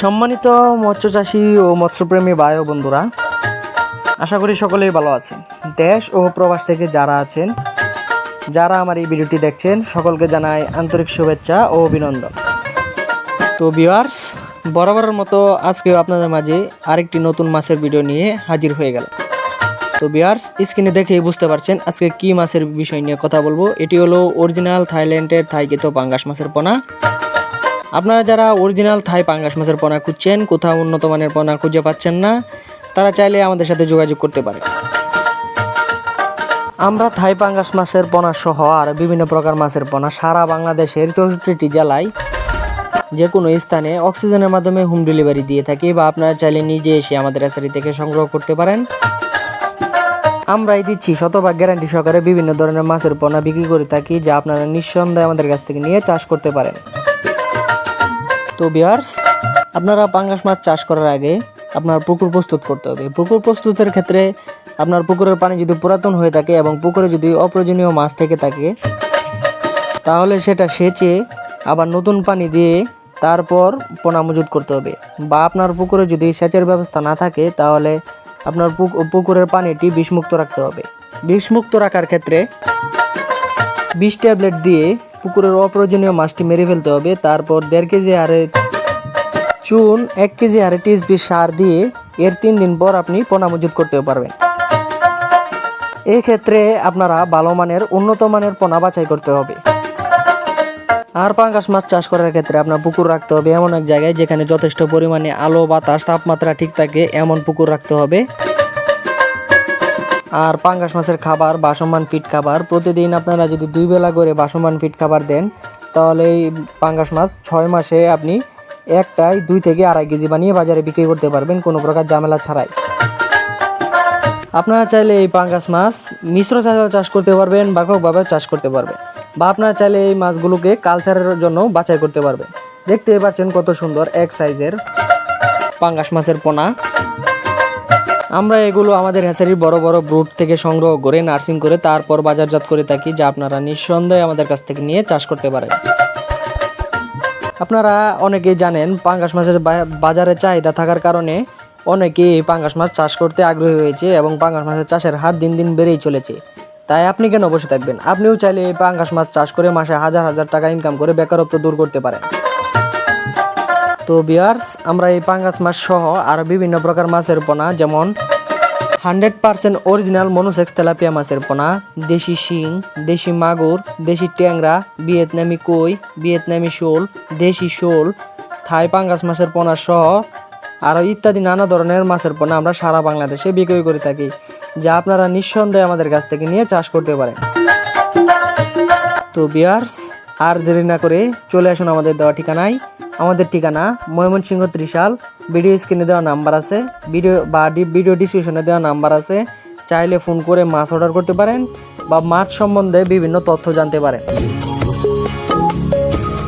সম্মানিত মৎস্য চাষী ও মৎস্যপ্রেমী ভাই ও বন্ধুরা, আশা করি সকলেই ভালো আছেন। দেশ ও প্রবাস থেকে যারা আছেন, যারা আমার এই ভিডিওটি দেখছেন, সকলকে জানাই আন্তরিক শুভেচ্ছা ও অভিনন্দন। তো ভিউয়ার্স বরাবরের মতো আজকেও আপনাদের মাঝে আরেকটি নতুন মাছের ভিডিও নিয়ে হাজির হয়ে গেল তো বিয়ার্স স্ক্রিনে দেখেই বুঝতে পারছেন আজকে কি মাছের বিষয় নিয়ে কথা বলব। এটি হলো অরিজিনাল থাইল্যান্ডের থাইকেতো পাঙ্গাস মাছের পোনা। আপনারা যারা অরিজিনাল থাই পাঙ্গাস মাছের পোনা খুঁজছেন, কোথাও উন্নত মানের পোনা খুঁজে পাচ্ছেন না, তারা চাইলে আমাদের সাথে যোগাযোগ করতে পারে। আমরা থাই পাঙ্গাস মাছের পোনা সহ আর বিভিন্ন প্রকার মাছের পোনা সারা বাংলাদেশের চৌষট্টিটি জেলায় যে কোনো স্থানে অক্সিজেনের মাধ্যমে হোম ডেলিভারি দিয়ে থাকি বা আপনারা চাইলে নিজে এসে আমাদের অ্যাসারি থেকে সংগ্রহ করতে পারেন। আমরাই দিচ্ছি শতভাগ গ্যারান্টি সহকারে বিভিন্ন ধরনের মাছের পোনা বিক্রি করে থাকি, যা আপনারা নিঃসন্দেহে আমাদের কাছ থেকে নিয়ে চাষ করতে পারেন। তো বিয়ার্স আপনারা পাঙ্গাস মাছ চাষ করার আগে আপনার পুকুর প্রস্তুত করতে হবে। পুকুর প্রস্তুতের ক্ষেত্রে আপনার পুকুরের পানি যদি পুরাতন হয়ে থাকে এবং পুকুরে যদি অপ্রয়োজনীয় মাছ থেকে থাকে, তাহলে সেটা সেচে আবার নতুন পানি দিয়ে তারপর পোনা মজুত করতে হবে। বা আপনার পুকুরে যদি সেচের ব্যবস্থা না থাকে, তাহলে আপনার পুক- পুকুরের পানিটি বিষমুক্ত রাখতে হবে। বিষমুক্ত রাখার ক্ষেত্রে বিষ ট্যাবলেট দিয়ে পুকুরের অপ্রয়োজনীয় মাছটি মেরে ফেলতে হবে। তারপর দেড় কেজি হারে চুন, এক কেজি হারে টিএসপি সার দিয়ে এর তিন দিন পর আপনি পোনা মজুত করতে পারবেন। এক্ষেত্রে আপনারা ভালো মানের, উন্নত মানের পোনা বাছাই করতে হবে। আর পাঙ্গাস মাছ চাষ করার ক্ষেত্রে আপনার পুকুর রাখতে হবে এমন এক জায়গায় যেখানে যথেষ্ট পরিমাণে আলো, বাতাস, তাপমাত্রা ঠিক থাকে, এমন পুকুর রাখতে হবে। আর পাঙ্গাস মাছের খাবার, বাসমান ফিট খাবার, প্রতিদিন আপনারা যদি দুই বেলা করে বাসমান ফিট খাবার দেন, তাহলে এই পাঙ্গাস মাছ ছয় মাসে আপনি একটাই দুই থেকে আড়াই কেজি বানিয়ে বাজারে বিক্রি করতে পারবেন, কোনো প্রকার ঝামেলা ছাড়াই। আপনারা চাইলে এই পাঙ্গাস মাছ মিশ্র চাষ করতে পারবেন বাককভাবে চাষ করতে পারবেন। বা আপনারা চাইলে এই মাছগুলোকে কালচারের জন্য বাছাই করতে পারবেন। দেখতেই পাচ্ছেন কত সুন্দর এক সাইজের পাঙ্গাস মাছের পোনা। আমরা এগুলো আমাদের হ্যাচারির বড় বড় ব্রুট থেকে সংগ্রহ করে নার্সিং করে, তারপর বাজারজাত করে থাকি, যা আপনারা নিঃসন্দেহে আমাদের কাছ থেকে নিয়ে চাষ করতে পারেন। আপনারা অনেকেই জানেন, পাঙ্গাস মাছের বাজারে চাহিদা থাকার কারণে অনেকেই পাঙ্গাস মাছ চাষ করতে আগ্রহী হয়েছে এবং পাঙ্গাস মাছের চাষের হার দিন দিন বেড়েই চলেছে। তাই আপনি কেন বসে থাকবেন? আপনিও চাইলে এই পাঙ্গাস মাছ চাষ করে মাসে হাজার হাজার টাকা ইনকাম করে বেকারত্ব দূর করতে পারেন। তো বিয়ার্স আমরা এই পাঙ্গাস মাছ সহ আরও বিভিন্ন প্রকার মাছের পোনা, যেমন hundred percent original monosex tilapia মাছের পোনা, দেশি শিং, দেশি মাগুর, দেশি ট্যাংরা, ভিয়েতনামি কই, ভিয়েতনামি শোল, দেশি শোল, থাই পাঙ্গাস মাছের পোনা সহ আরও ইত্যাদি নানা ধরনের মাছের পোনা আমরা সারা বাংলাদেশে বিক্রয় করে থাকি। যা আপনারা নিঃসন্দেহে আমাদের কাছ থেকে নিয়ে চাষ করতে পারেন। তো বিয়ার্স, আর দেরি না করে চলে আসুন আমাদের দেওয়া ঠিকানায়। আমাদের ঠিকানা ময়মনসিংহ ত্রিশাল। ভিডিও স্ক্রিনে দেওয়া নাম্বার আছে। ভিডিও বা ভিডিও ডিসক্রিপশনে দেওয়া নাম্বার আছে। চাইলে ফোন করে মাছ অর্ডার করতে পারেন বা মাছ সম্বন্ধে বিভিন্ন তথ্য জানতে পারেন।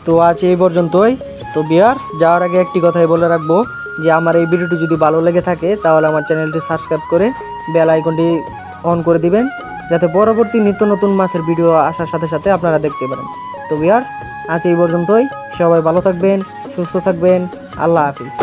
তো আজ এই পর্যন্তই। তো বিয়ার্স, যাওয়ার আগে একটি কথাই বলে রাখব যে, আমার এই ভিডিওটি যদি ভালো লেগে থাকে, তাহলে আমার চ্যানেলটি সাবস্ক্রাইব করে বেল আইকনটি অন করে দিবেন, যাতে পরবর্তী নিত্য নতুন মাছের ভিডিও আসার সাথে সাথে আপনারা দেখতে পারেন। তো বিয়ার্স আজ এই পর্যন্তই। সবাই ভালো থাকবেন, সুস্থ থাকবেন। আল্লাহ হাফিজ।